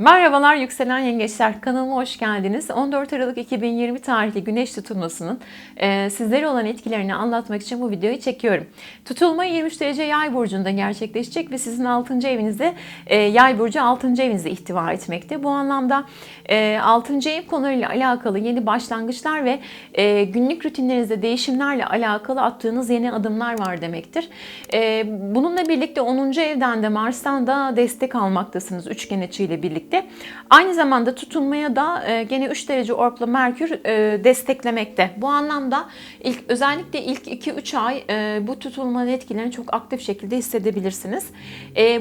Merhabalar yükselen yengeçler kanalıma hoş geldiniz. 14 Aralık 2020 tarihli güneş tutulmasının e, sizlere olan etkilerini anlatmak için bu videoyu çekiyorum. Tutulma 23 derece yay burcunda gerçekleşecek ve sizin 6. evinizde e, yay burcu 6. evinizi ihtiva etmekte. Bu anlamda e, 6. ev konularıyla alakalı yeni başlangıçlar ve e, günlük rutinlerinizde değişimlerle alakalı attığınız yeni adımlar var demektir. E, bununla birlikte 10. evden de Mars'tan da destek almaktasınız üçgen açıyla birlikte. Aynı zamanda tutulmaya da e, gene 3 derece orpla Merkür e, desteklemekte. Bu anlamda ilk özellikle ilk 2-3 ay e, bu tutulmanın etkilerini çok aktif şekilde hissedebilirsiniz.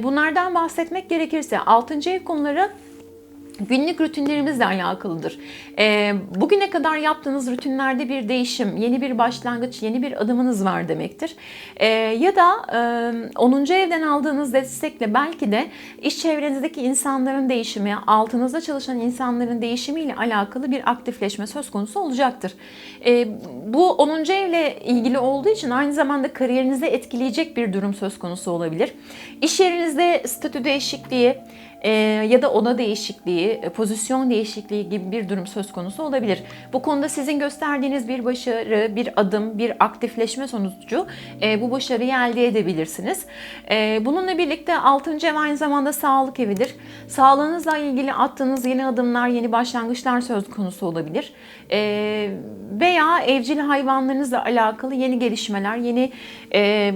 Bunlardan bahsetmek gerekirse 6. ev konuları günlük rutinlerimizle alakalıdır. Ee, bugüne kadar yaptığınız rutinlerde bir değişim, yeni bir başlangıç, yeni bir adımınız var demektir. Ee, ya da e, 10. evden aldığınız destekle belki de iş çevrenizdeki insanların değişimi, altınızda çalışan insanların değişimiyle alakalı bir aktifleşme söz konusu olacaktır. Ee, bu 10. evle ilgili olduğu için aynı zamanda kariyerinizi etkileyecek bir durum söz konusu olabilir. İş yerinizde statü değişikliği, e, ya da oda değişikliği, e, pozisyon değişikliği gibi bir durum söz konusu olabilir. Bu konuda sizin gösterdiğiniz bir başarı, bir adım, bir aktifleşme sonucu e, bu başarıyı elde edebilirsiniz. E, bununla birlikte 6. ev aynı zamanda sağlık evidir. Sağlığınızla ilgili attığınız yeni adımlar, yeni başlangıçlar söz konusu olabilir. Veya evcil hayvanlarınızla alakalı yeni gelişmeler, yeni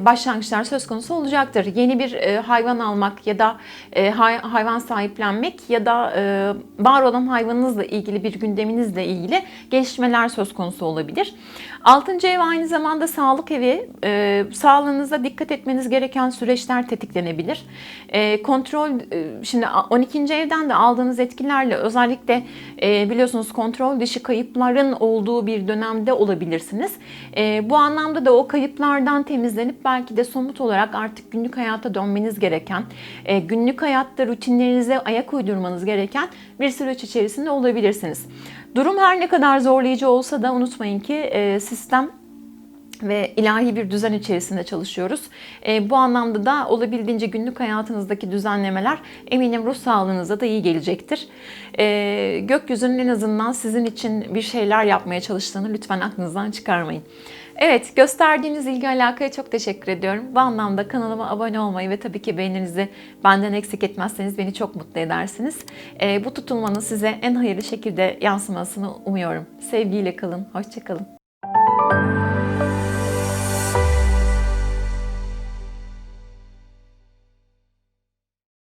başlangıçlar söz konusu olacaktır. Yeni bir hayvan almak ya da hay- hayvan sahiplenmek ya da e, var olan hayvanınızla ilgili bir gündeminizle ilgili gelişmeler söz konusu olabilir. Altıncı ev aynı zamanda sağlık evi. E, sağlığınıza dikkat etmeniz gereken süreçler tetiklenebilir. E, kontrol, e, şimdi 12. evden de aldığınız etkilerle özellikle e, biliyorsunuz kontrol dışı kayıpların olduğu bir dönemde olabilirsiniz. E, bu anlamda da o kayıplardan temizlenip belki de somut olarak artık günlük hayata dönmeniz gereken, e, günlük hayatta rutinlerinize ayak uydurmanız gereken bir süreç içerisinde olabilirsiniz. Durum her ne kadar zorlayıcı olsa da unutmayın ki sistem ve ilahi bir düzen içerisinde çalışıyoruz. E, bu anlamda da olabildiğince günlük hayatınızdaki düzenlemeler eminim ruh sağlığınıza da iyi gelecektir. E, gökyüzünün en azından sizin için bir şeyler yapmaya çalıştığını lütfen aklınızdan çıkarmayın. Evet, gösterdiğiniz ilgi alakaya çok teşekkür ediyorum. Bu anlamda kanalıma abone olmayı ve tabii ki beğeninizi benden eksik etmezseniz beni çok mutlu edersiniz. E, bu tutulmanın size en hayırlı şekilde yansımasını umuyorum. Sevgiyle kalın, hoşçakalın.